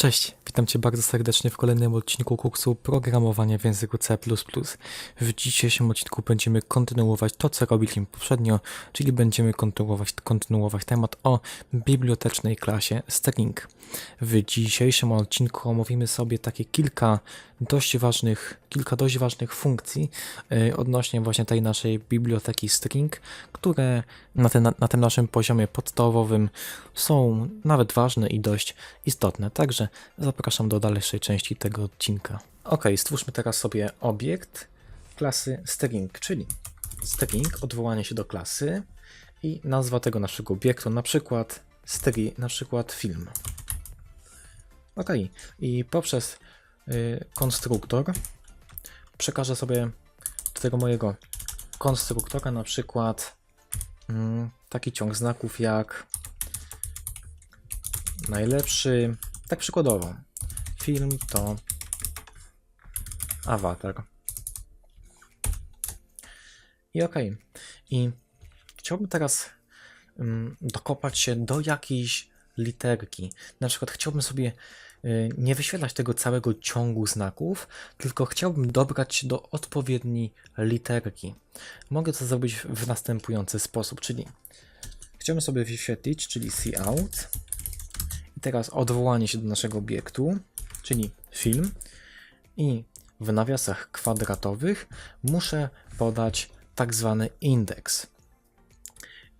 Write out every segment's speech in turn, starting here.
Cześć, witam Cię bardzo serdecznie w kolejnym odcinku kursu programowania w języku C++. W dzisiejszym odcinku będziemy kontynuować to, co robiliśmy poprzednio, czyli będziemy kontynuować, kontynuować temat o bibliotecznej klasie string. W dzisiejszym odcinku omówimy sobie takie kilka dość ważnych, kilka dość ważnych funkcji yy, odnośnie właśnie tej naszej biblioteki string, które na, ten, na tym naszym poziomie podstawowym są nawet ważne i dość istotne. Także zapraszam do dalszej części tego odcinka. Ok, stwórzmy teraz sobie obiekt klasy string, czyli string, odwołanie się do klasy i nazwa tego naszego obiektu, na przykład string, na przykład film. Ok, i poprzez konstruktor przekażę sobie do tego mojego konstruktora na przykład mm, taki ciąg znaków jak najlepszy, tak przykładowo, film to awatar. I okej. I chciałbym teraz ym, dokopać się do jakiejś literki. Na przykład chciałbym sobie y, nie wyświetlać tego całego ciągu znaków, tylko chciałbym dobrać do odpowiedniej literki. Mogę to zrobić w następujący sposób, czyli chciałbym sobie wyświetlić, czyli cout i teraz odwołanie się do naszego obiektu, czyli film i w nawiasach kwadratowych muszę podać tak zwany indeks.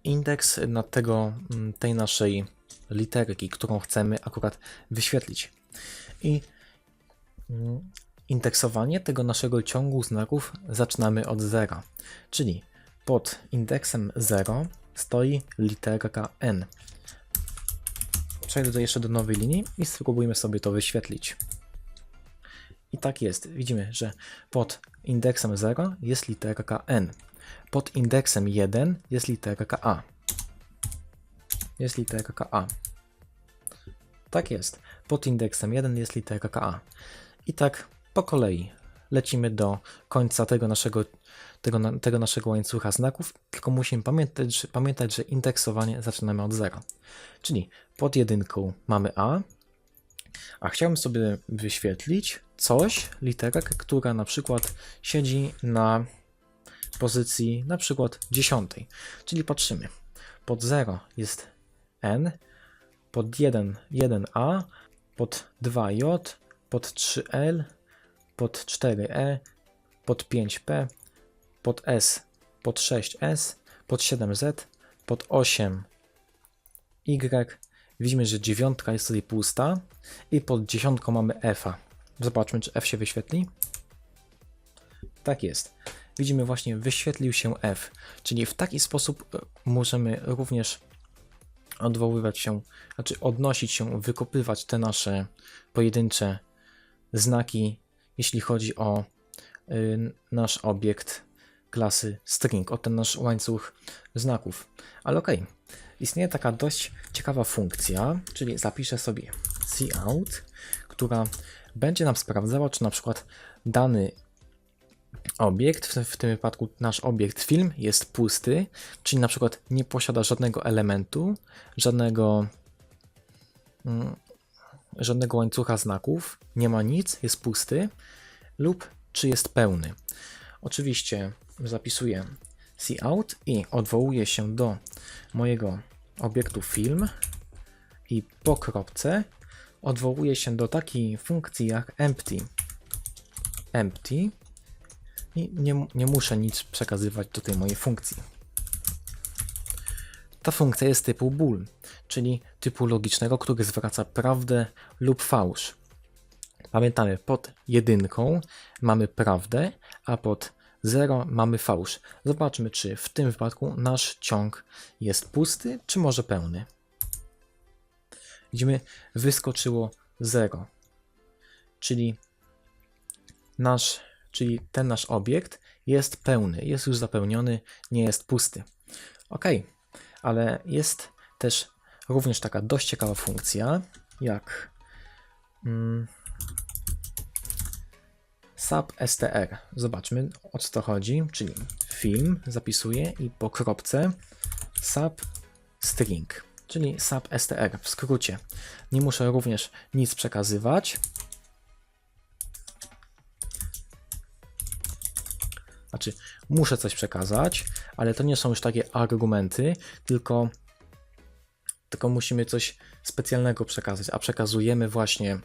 Indeks na tego, mm, tej naszej literki, którą chcemy akurat wyświetlić. I mm, indeksowanie tego naszego ciągu znaków zaczynamy od zera, czyli pod indeksem 0 stoi literka n. Przejdę jeszcze do nowej linii i spróbujmy sobie to wyświetlić. I tak jest. Widzimy, że pod indeksem 0 jest literka n. Pod indeksem 1 jest literka a. Jest literka a. Tak jest. Pod indeksem 1 jest literka a. I tak po kolei lecimy do końca tego naszego, tego, tego naszego łańcucha znaków, tylko musimy pamiętać, że, pamiętać, że indeksowanie zaczynamy od zera. Czyli pod jedynką mamy A, a chciałbym sobie wyświetlić coś, literkę, która na przykład siedzi na pozycji na przykład dziesiątej. Czyli patrzymy. Pod 0 jest N, pod 1 1A, pod 2J, pod 3L, pod 4E, pod 5P, pod S, pod 6S, pod 7Z, pod 8 Y. Widzimy, że dziewiątka jest tutaj pusta i pod dziesiątką mamy F. -a. Zobaczmy, czy F się wyświetli. Tak jest. Widzimy właśnie, wyświetlił się F, czyli w taki sposób e, możemy również odwoływać się, znaczy odnosić się, wykopywać te nasze pojedyncze znaki, jeśli chodzi o y, nasz obiekt klasy string, o ten nasz łańcuch znaków. Ale okej, istnieje taka dość ciekawa funkcja, czyli zapiszę sobie cout, która będzie nam sprawdzała, czy na przykład dany obiekt, w, tym wypadku nasz obiekt film jest pusty, czyli na przykład nie posiada żadnego elementu, żadnego mm, żadnego łańcucha znaków, nie ma nic, jest pusty, lub czy jest pełny. Oczywiście zapisuję cout i odwołuję się do mojego obiektu film i po kropce odwołuję się do takiej funkcji jak empty. Empty i nie, nie muszę nic przekazywać do tej mojej funkcji. Ta funkcja jest typu bool, czyli typu logicznego, który zwraca prawdę lub fałsz. Pamiętamy, pod jedynką mamy prawdę, a pod 0 mamy fałsz. Zobaczmy, czy w tym wypadku nasz ciąg jest pusty, czy może pełny. Widzimy, wyskoczyło 0, czyli nasz, czyli ten nasz obiekt jest pełny, jest już zapełniony, nie jest pusty. Ok, ale jest też również taka dość ciekawa funkcja, jak mm, substr. Zobaczmy o co to chodzi, czyli film zapisuję i po kropce substring, czyli substr w skrócie. Nie muszę również nic przekazywać. Znaczy, muszę coś przekazać, ale to nie są już takie argumenty, tylko, tylko musimy coś specjalnego przekazać, a przekazujemy właśnie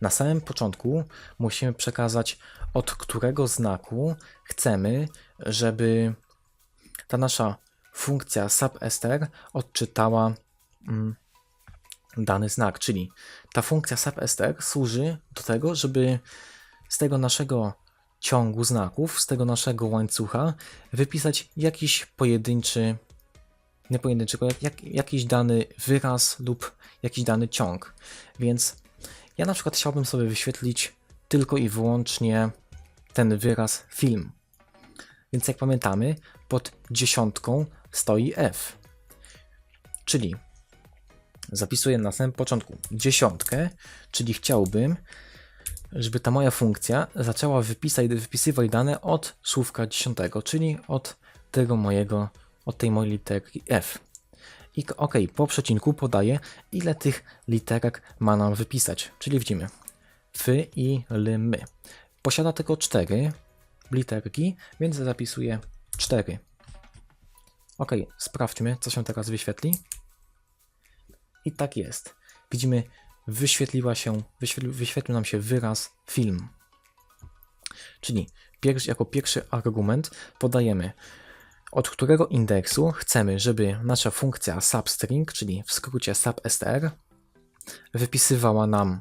na samym początku musimy przekazać, od którego znaku chcemy, żeby ta nasza funkcja substr odczytała mm, dany znak, czyli ta funkcja substr służy do tego, żeby z tego naszego ciągu znaków, z tego naszego łańcucha wypisać jakiś pojedynczy, nie pojedynczy, jak, jak, jakiś dany wyraz lub jakiś dany ciąg. Więc ja na przykład chciałbym sobie wyświetlić tylko i wyłącznie ten wyraz film. Więc jak pamiętamy, pod dziesiątką stoi F. Czyli zapisuję na samym początku dziesiątkę, czyli chciałbym, żeby ta moja funkcja zaczęła wypisać, wypisywać dane od słówka dziesiątego, czyli od tego mojego, od tej mojej literki F. I ok, po przecinku podaję, ile tych literek ma nam wypisać. Czyli widzimy fy i l, my. Posiada tylko cztery literki, więc zapisuję 4. Ok, sprawdźmy, co się teraz wyświetli. I tak jest. Widzimy, wyświetliła się, wyświetlił, wyświetlił nam się wyraz film. Czyli pierwszy, jako pierwszy argument podajemy, od którego indeksu chcemy, żeby nasza funkcja substring, czyli w skrócie substr, wypisywała nam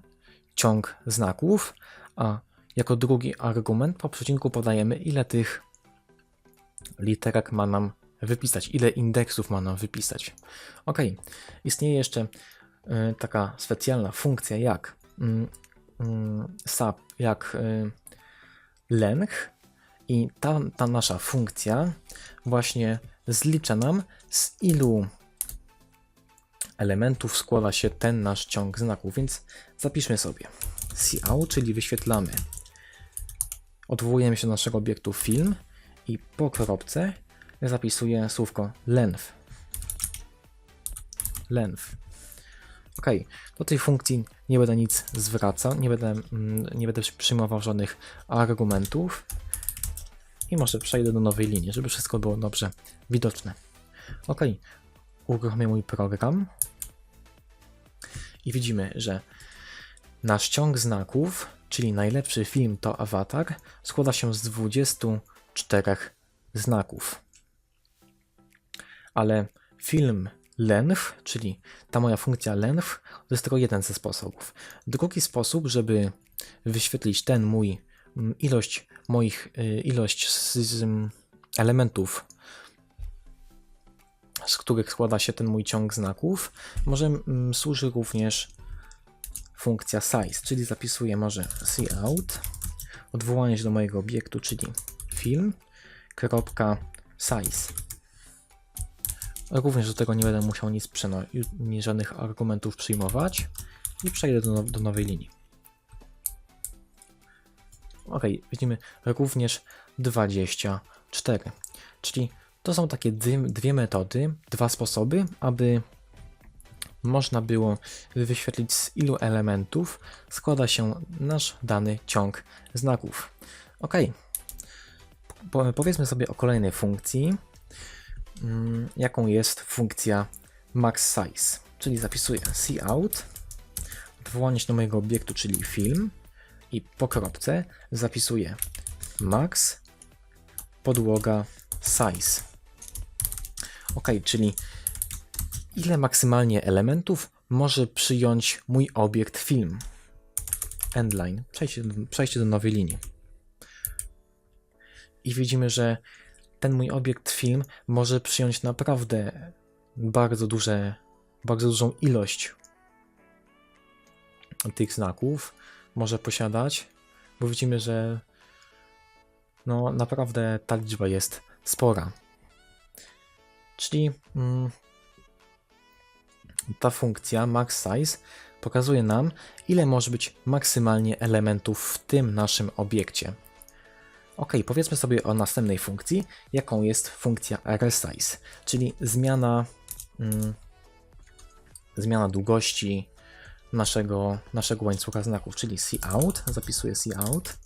ciąg znaków, a jako drugi argument po przecinku podajemy, ile tych literek ma nam wypisać, ile indeksów ma nam wypisać. Ok, istnieje jeszcze taka specjalna funkcja jak y, y, sub, jak y, length i ta, ta nasza funkcja właśnie zlicza nam z ilu elementów składa się ten nasz ciąg znaków, więc zapiszmy sobie cout, czyli wyświetlamy odwołujemy się do naszego obiektu film i po kropce zapisuję słówko length. Length. Ok, do tej funkcji nie będę nic zwracał, nie będę, mm, nie będę przyjmował żadnych argumentów i może przejdę do nowej linii, żeby wszystko było dobrze widoczne. Ok, uruchomię mój program i widzimy, że nasz ciąg znaków czyli najlepszy film to Avatar, składa się z 24 znaków. Ale film length, czyli ta moja funkcja length, to jest tylko jeden ze sposobów. Drugi sposób, żeby wyświetlić ten mój mm, ilość moich y, ilość z, z elementów, z których składa się ten mój ciąg znaków, może mm, służy również funkcja size, czyli zapisuję może cout, odwołanie się do mojego obiektu, czyli film, kropka size. Również do tego nie będę musiał nic nie żadnych argumentów przyjmować i przejdę do, do nowej linii. Ok, widzimy również 24, czyli to są takie dwie metody, dwa sposoby, aby można było wyświetlić z ilu elementów składa się nasz dany ciąg znaków. Ok. Po, powiedzmy sobie o kolejnej funkcji, jaką jest funkcja max size, czyli zapisuję cout, odwołanie się do mojego obiektu, czyli film i po kropce zapisuję max podłoga size. Ok, czyli ile maksymalnie elementów może przyjąć mój obiekt film. Endline, przejście, przejście do nowej linii. I widzimy, że ten mój obiekt film może przyjąć naprawdę bardzo duże, bardzo dużą ilość tych znaków. Może posiadać, bo widzimy, że no naprawdę ta liczba jest spora. Czyli mm, ta funkcja max size pokazuje nam, ile może być maksymalnie elementów w tym naszym obiekcie. Ok, powiedzmy sobie o następnej funkcji, jaką jest funkcja resize, czyli zmiana, mm, zmiana długości naszego, naszego łańcucha znaków, czyli cout, zapisuję cout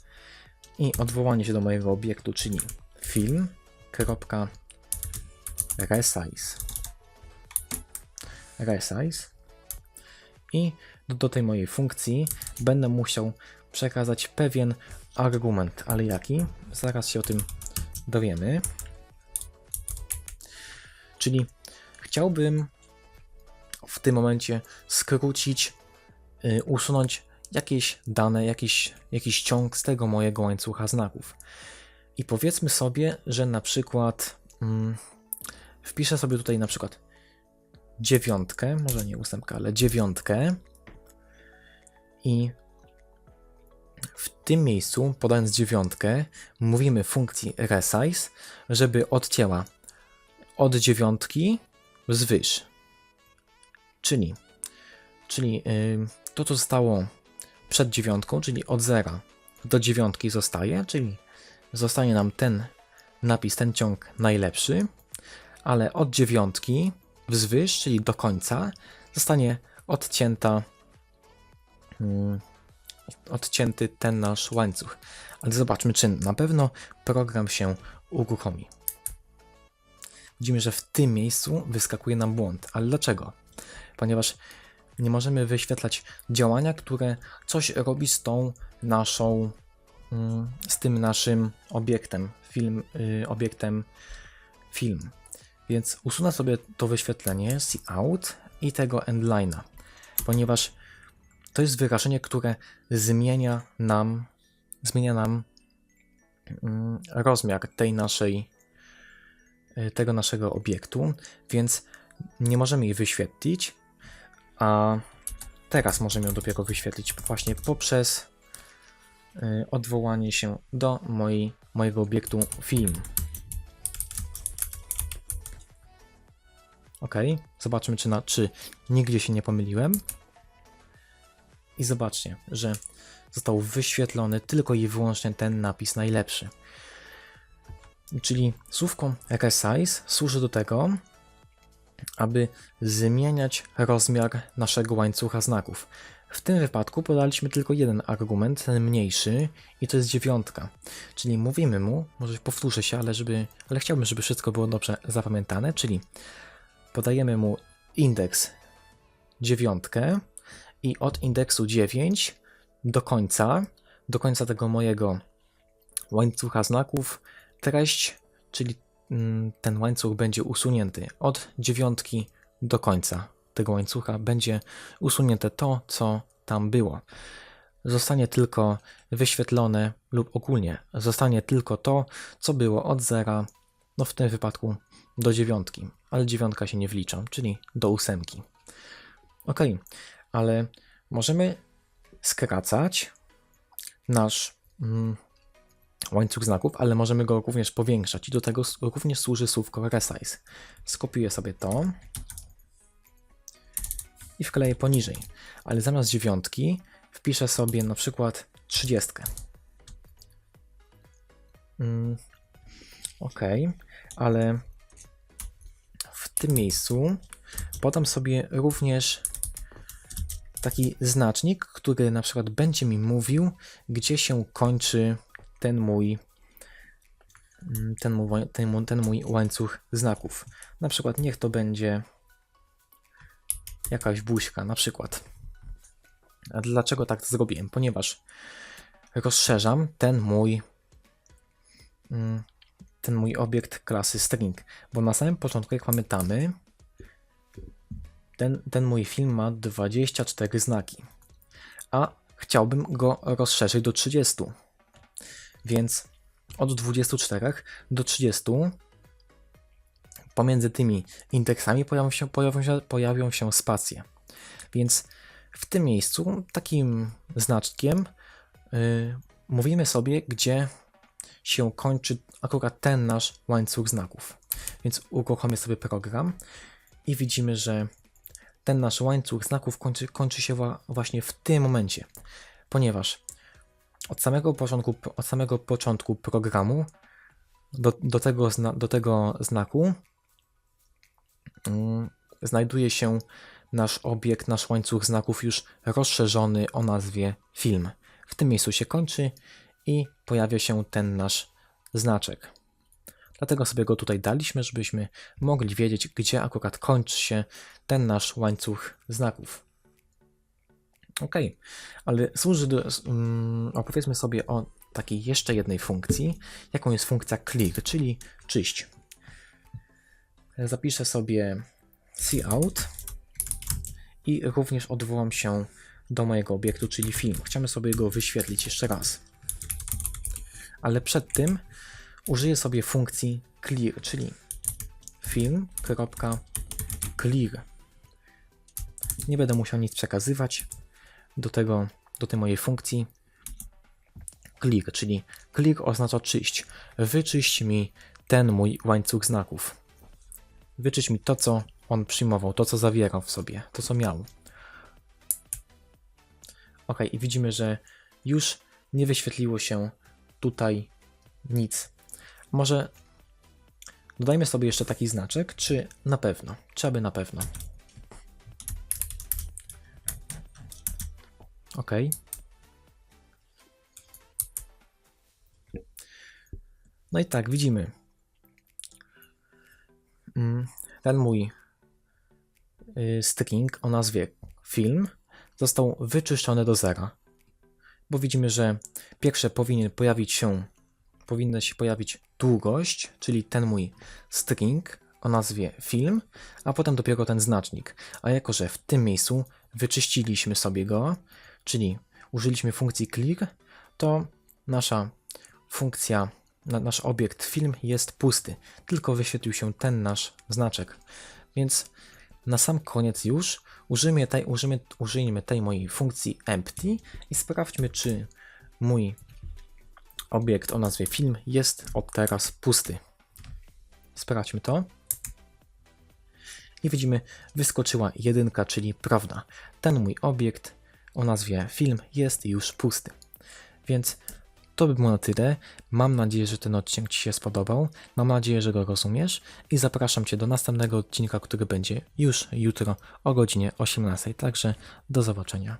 i odwołanie się do mojego obiektu, czyli film.resize resize i do, do tej mojej funkcji będę musiał przekazać pewien argument, ale jaki? Zaraz się o tym dowiemy. Czyli chciałbym w tym momencie skrócić, y, usunąć jakieś dane, jakiś, jakiś ciąg z tego mojego łańcucha znaków. I powiedzmy sobie, że na przykład mm, wpiszę sobie tutaj na przykład dziewiątkę, może nie ósemkę, ale dziewiątkę i w tym miejscu, podając dziewiątkę, mówimy funkcji resize, żeby odcięła od dziewiątki wzwyż. Czyli, czyli yy, to, co zostało przed dziewiątką, czyli od zera do dziewiątki zostaje, czyli zostanie nam ten napis, ten ciąg najlepszy, ale od dziewiątki wzwyż, czyli do końca, zostanie odcięta, mm, odcięty ten nasz łańcuch. Ale zobaczmy, czy na pewno program się uruchomi. Widzimy, że w tym miejscu wyskakuje nam błąd. Ale dlaczego? Ponieważ nie możemy wyświetlać działania, które coś robi z tą naszą, mm, z tym naszym obiektem, film, y, obiektem film. Więc usunę sobie to wyświetlenie out i tego endline'a, ponieważ to jest wyrażenie, które zmienia nam, zmienia nam mm, rozmiar tej naszej, y, tego naszego obiektu, więc nie możemy jej wyświetlić, a teraz możemy ją dopiero wyświetlić właśnie poprzez y, odwołanie się do mojej, mojego obiektu film. Ok, zobaczmy, czy, na, czy nigdzie się nie pomyliłem. I zobaczcie, że został wyświetlony tylko i wyłącznie ten napis najlepszy. Czyli słówko resize służy do tego, aby zmieniać rozmiar naszego łańcucha znaków. W tym wypadku podaliśmy tylko jeden argument, ten mniejszy, i to jest dziewiątka. Czyli mówimy mu, może powtórzę się, ale, żeby, ale chciałbym, żeby wszystko było dobrze zapamiętane, czyli podajemy mu indeks dziewiątkę i od indeksu 9 do końca, do końca tego mojego łańcucha znaków, treść, czyli mm, ten łańcuch będzie usunięty od dziewiątki do końca tego łańcucha będzie usunięte to, co tam było. Zostanie tylko wyświetlone lub ogólnie zostanie tylko to, co było od zera, no w tym wypadku do dziewiątki, ale dziewiątka się nie wlicza, czyli do ósemki. Ok, ale możemy skracać nasz mm, łańcuch znaków, ale możemy go również powiększać i do tego również służy słówko resize. Skopiuję sobie to i wkleję poniżej, ale zamiast dziewiątki wpiszę sobie na przykład trzydziestkę. Mm, ok, ale w tym miejscu podam sobie również taki znacznik, który na przykład będzie mi mówił, gdzie się kończy ten mój mm, ten mój, ten, mój, ten mój łańcuch znaków. Na przykład niech to będzie jakaś buźka, na przykład. A dlaczego tak zrobiłem? Ponieważ rozszerzam ten mój mm, ten mój obiekt klasy string, bo na samym początku, jak pamiętamy, ten, ten mój film ma 24 znaki, a chciałbym go rozszerzyć do 30. Więc od 24 do 30 pomiędzy tymi indeksami pojawią się, pojawią się, pojawią się spacje. Więc w tym miejscu takim znaczkiem yy, mówimy sobie, gdzie się kończy akurat ten nasz łańcuch znaków. Więc uruchomię sobie program i widzimy, że ten nasz łańcuch znaków kończy, kończy się właśnie w tym momencie, ponieważ od samego początku, od samego początku programu do, do, tego, zna, do tego znaku mm, znajduje się nasz obiekt, nasz łańcuch znaków już rozszerzony o nazwie film. W tym miejscu się kończy i pojawia się ten nasz znaczek. Dlatego sobie go tutaj daliśmy, żebyśmy mogli wiedzieć, gdzie akurat kończy się ten nasz łańcuch znaków. Ok, ale służy do, um, opowiedzmy sobie o takiej jeszcze jednej funkcji, jaką jest funkcja clear, czyli czyść. Zapiszę sobie cout i również odwołam się do mojego obiektu, czyli film. Chciamy sobie go wyświetlić jeszcze raz. Ale przed tym użyję sobie funkcji clear, czyli film.clear. Nie będę musiał nic przekazywać do tego, do tej mojej funkcji clear, czyli clear oznacza czyść. Wyczyść mi ten mój łańcuch znaków. Wyczyść mi to, co on przyjmował, to, co zawierał w sobie, to, co miał. Ok, i widzimy, że już nie wyświetliło się tutaj nic. Może dodajmy sobie jeszcze taki znaczek, czy na pewno, czy aby na pewno. Ok. No i tak, widzimy. Mm, Ten mój y, string o nazwie film został wyczyszczony do zera. Bo widzimy, że pierwsze powinien pojawić się, powinna się pojawić długość, czyli ten mój string o nazwie film, a potem dopiero ten znacznik. A jako, że w tym miejscu wyczyściliśmy sobie go, czyli użyliśmy funkcji clear, to nasza funkcja, na- nasz obiekt film jest pusty, tylko wyświetlił się ten nasz znaczek. Więc na sam koniec już użyjmy tej, użyjmy, użyjmy tej mojej funkcji empty i sprawdźmy, czy mój obiekt o nazwie film jest od teraz pusty. Sprawdźmy to. I widzimy, wyskoczyła jedynka, czyli prawda. Ten mój obiekt o nazwie film jest już pusty. Więc to by było na tyle. Mam nadzieję, że ten odcinek Ci się spodobał. Mam nadzieję, że go rozumiesz i zapraszam Cię do następnego odcinka, który będzie już jutro o godzinie 18. Także do zobaczenia.